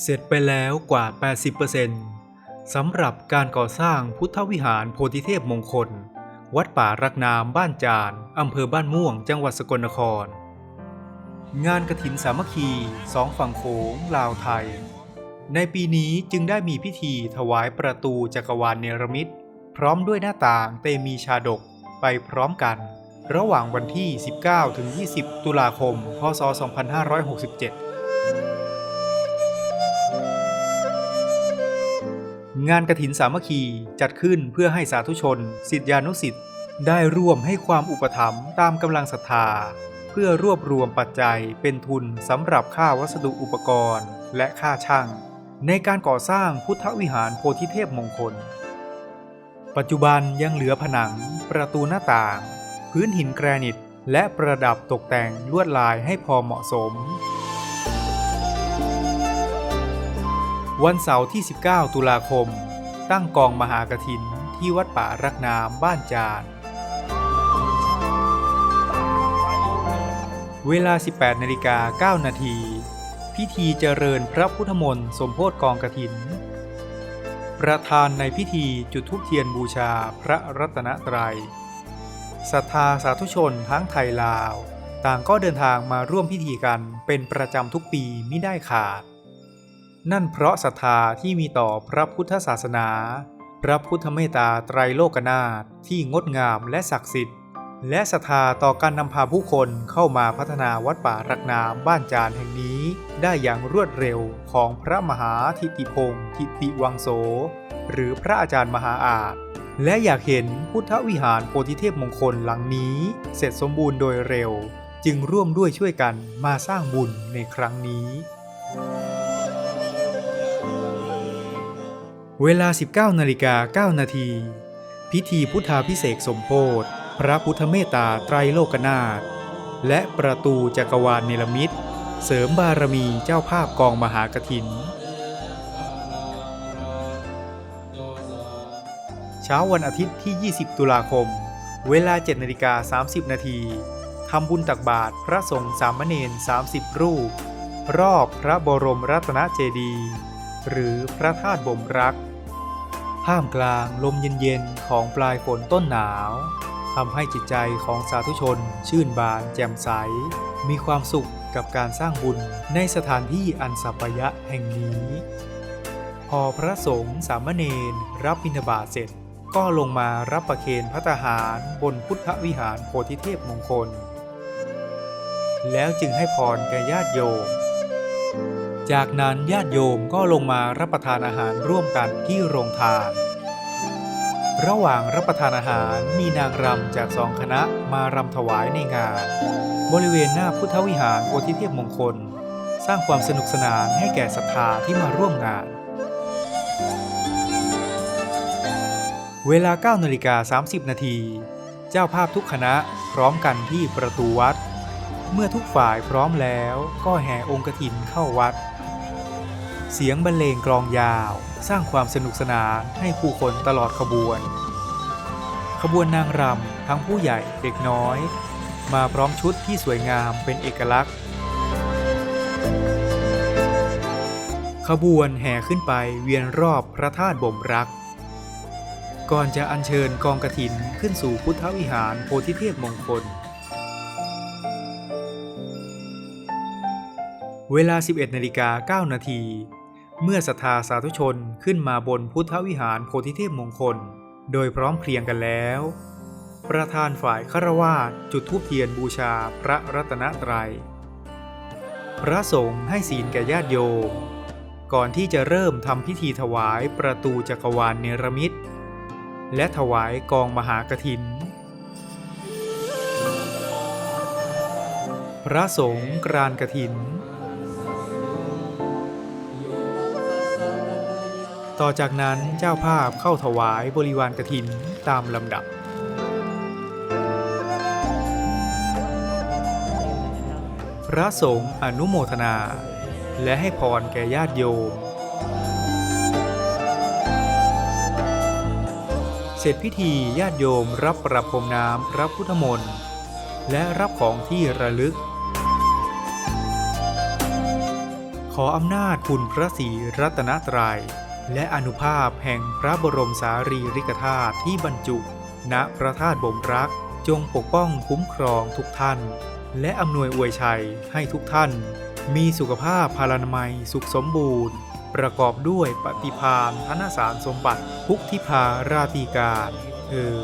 เสร็จไปแล้วกว่า 80%สำหรับการก่อสร้างพุทธวิหารโพธิเทพมงคล วัดป่ารักน้ำบ้านจานอำเภอบ้านม่วง จังหวัดสกลนคร งานกระถินสามัคคีสองฝั่งโขงลาวไทย ในปีนี้จึงได้มีพิธีถวายประตูจักรวาลเนรมิต พร้อมด้วยหน้าต่างเตมีชาดกไปพร้อมกัน ระหว่างวันที่ 19-20 ตุลาคม พศ 2567 งานกระถินสามัคคีจัดขึ้นเพื่อให้สาธุชนสิทธิานุสิทธิ์ได้ร่วมให้ความอุปถัมภ์ตามกำลังศรัทธา เพื่อรวบรวมปัจจัยเป็นทุนสำหรับค่าวัสดุอุปกรณ์ และค่าช่าง ในการก่อสร้างพุทธวิหารโพธิเทพมงคล ปัจจุบันยังเหลือผนัง ประตูหน้าต่าง พื้นหินแกรนิต และประดับตกแต่งลวดลายให้พอเหมาะสม วันเสาร์ที่ 19 ตุลาคม ตั้งกองมหากถินที่วัดป่ารักน้ำบ้านจาน เวลา 18นาฬิกา9นาทีพิธีเจริญพระพุทธมนต์สมโพธิกองกถิน ประธานในพิธีจุดธูปเทียนบูชาพระรัตนตรัยศรัทธาสาธุชนทั้งไทยลาว ต่างก็เดินทางมาร่วมพิธีกันเป็นประจำทุกปีไมิได้ขาด นั่นเพราะศรัทธาที่มีต่อพระพุทธศาสนา พระพุทธเมตตาไตรโลกนาถที่งดงามและศักดิ์สิทธิ์ และศรัทธาต่อการนำพาผู้คนเข้ามาพัฒนาวัดป่ารักน้ำบ้านจานแห่งนี้ ได้อย่างรวดเร็วของพระมหาทิติพงศ์ทิติวังโส หรือพระอาจารย์มหาอาจและอยากเห็นพุทธวิหารโพธิเทพมงคลหลังนี้ เสร็จสมบูรณ์โดยเร็ว จึงร่วมด้วยช่วยกันมาสร้างบุญในครั้งนี้ เวลา 19นาฬิกา9นาที พิธีพุทธาพิเศษสมโพธิพระพุทธเมตตาไตรโลกนาถและประตูจักรวาลเนรมิตเสริมบารมีเจ้าภาพกองมหากถิน เช้าวันอาทิตย์ที่ 20 ตุลาคม เวลา7นาฬิกา30 นาทีทำบุญตักบาตรพระสงฆ์สามเณร30 รูป รอบพระบรมรัตนเจดีย์ หรือพระธาตุบ่มรัก ท่ามกลางลมเย็นๆของปลายฝนต้นหนาวทำให้จิตใจของสาธุชน ชื่นบานแจ่มใส มีความสุขกับการสร้างบุญในสถานที่อันสัปยะแห่งนี้ พอพระสงฆ์สามเณรรับบิณฑบาตเสร็จ ก็ลงมารับประเคนพระทหารบนพุทธวิหารโพธิเทพมงคล แล้วจึงให้พรแก่ญาติโยม จากนั้นญาติโยมก็ลงมารับประทานอาหารร่วมกันที่โรงทาน ระหว่างรับประทานอาหารมีนางรำจากสองคณะมารำถวายในงาน บริเวณหน้าพุทธวิหารโพธิเทพมงคล สร้างความสนุกสนานให้แก่ศรัทธาที่มาร่วมงาน เวลา9นาฬิกา30 นาที เจ้าภาพทุกคณะพร้อมกันที่ประตูวัดเมื่อทุกฝ่ายพร้อมแล้วก็แห่องค์กฐินเข้าวัด เสียงบรรเลงกลองยาว สร้างความสนุกสนานให้ผู้คนตลอดขบวน ขบวนนางรำทั้งผู้ใหญ่เด็กน้อย มาพร้อมชุดที่สวยงามเป็นเอกลักษณ์ ขบวนแห่ขึ้นไปเวียนรอบพระธาตุบ่มรัก ก่อนจะอัญเชิญกองกฐินขึ้นสู่พุทธวิหารโพธิเทพมงคลเวลา 11นาฬิกา9นาที เมื่อศรัทธาสาธุชนขึ้นมาบนพุทธวิหารโพธิเทพมงคล โดยพร้อมเพรียงกันแล้ว ประธานฝ่ายคาวาสจุดธูปเทียนบูชาพระรัตนตรัย พระสงฆ์ให้ศีลแก่ญาติโยม ก่อนที่จะเริ่มทำพิธีถวายประตูจักรวาลเนรมิตและถวายกองมหากถิน พระสงฆ์กรานกถิน ต่อจากนั้นเจ้าภาพเข้าถวายบริวารกระถินตามลำดับ พระสงฆ์อนุโมทนา และให้พรแก่ญาติโยม เสร็จพิธีญาติโยมรับประพรมน้ำพระพุทธมนต์และรับของที่ระลึกขขออำนาจคุณพระศรีรัตนตรัย และอนุภาพแห่งพระบรมสารีริกธาตุที่บรรจุ ณพระธาตุบ่มรัก จงปกป้องคุ้มครองทุกท่าน และอำนวยอวยชัยให้ทุกท่าน มีสุขภาพพลานามัยสุขสมบูรณ์ ประกอบด้วยปฏิภาณธนสารสมบัติพุกทิพาราตีการเออ